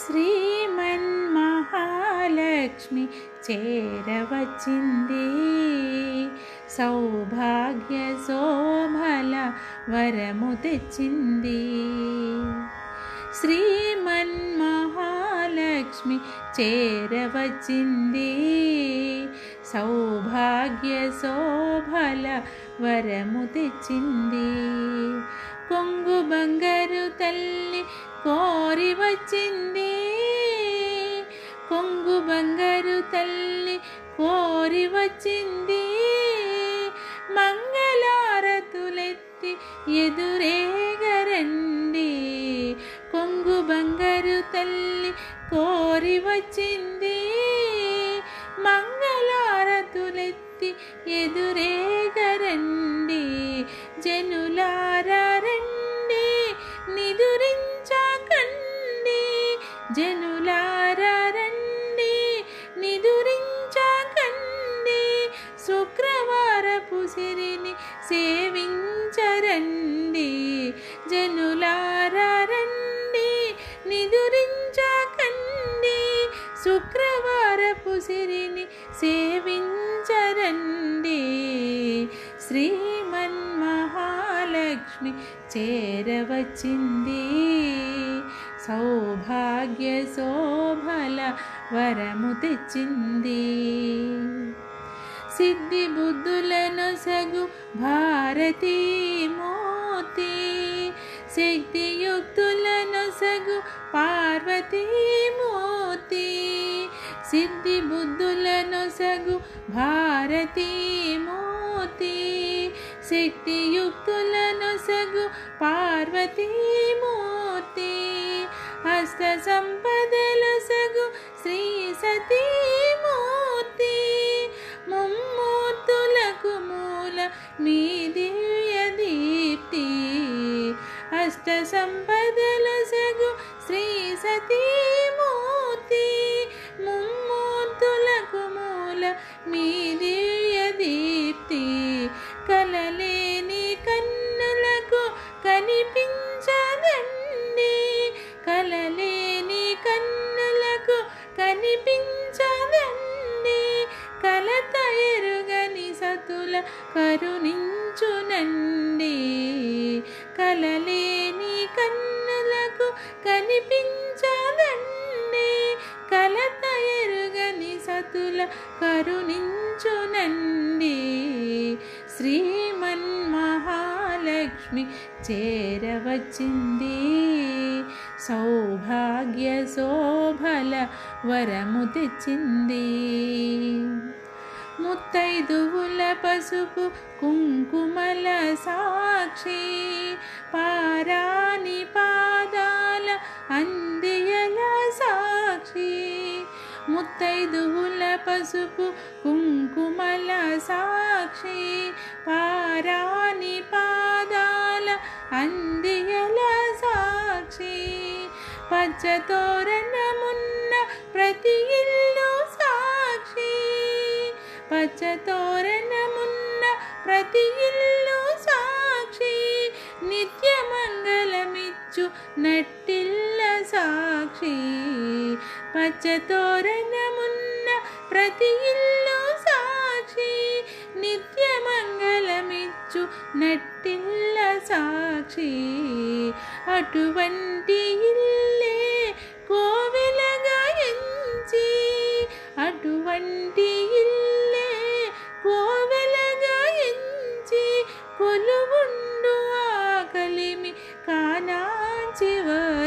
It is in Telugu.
శ్రీమన్మహాలక్ష్మి చేరవచ్చింది సౌభాగ్య శోభల వరము తెచ్చింది శ్రీమన్మహాలక్ష్మి చేరవచ్చింది సౌభాగ్య శోభల వరము తెచ్చింది. కొంగు బంగారు తల్లి కోరి వచ్చింది. కొంగు బంగారు తల్లి కోరి వచ్చింది. మంగళారతులెత్తి ఎదురేగరండి. కొంగు బంగారు తల్లి కోరి వచ్చింది. సేవించరండి. జనులారండి నిదురించకండి. శుక్రవారపు సిరిని సేవించరండి. శ్రీమన్ మహాలక్ష్మి చేరవచ్చింది. సౌభాగ్య శోభల వరము తెచ్చింది. సిద్ధి బుద్ధులను సగు భారతీ మోతి శక్తియుక్తులను సగు పార్వతీ మోతి సిద్ధి బుద్ధులను సగు భారతీ మోతి శక్తియుక్తులను సగు పార్వతీ మూర్తి హస్త సంపదలు సగు శ్రీ సతీ మీ దివ్య దీప్తి. అష్ట సంపదల సగు శ్రీ సతీమూర్తి. ముమ్మూర్తులకు మూల మీ దివ్య కరుణించునండి. కలలేని కన్నులకు కనిపించదండి. కలత ఎరుగని సతుల కరుణించునండి. శ్రీమన్మహాలక్ష్మి చేరవచ్చింది. సౌభాగ్య శోభల వరము తెచ్చింది. ముత్తైదువుల పసుపు కుంకుమల సాక్షి పారాని పాదాల అందియల సాక్షి. ముత్తైదువుల పసుపు కుంకుమల సాక్షి పారాని పాదాల అందియల సాక్షి. పచ్చతోర తోరణమున్న ప్రతి ఇల్లు సాక్షి నిత్య మంగళమిచ్చు నట్టిల్ల సాక్షి. పచ్చ తోరణమున్న ప్రతి ఇల్లు సాక్షి నిత్య మంగళమిచ్చు నట్టిల్ల సాక్షి. అటువంటి ఇల్లే కోవెలగా ఎంచి అటువంటి ఇల్లు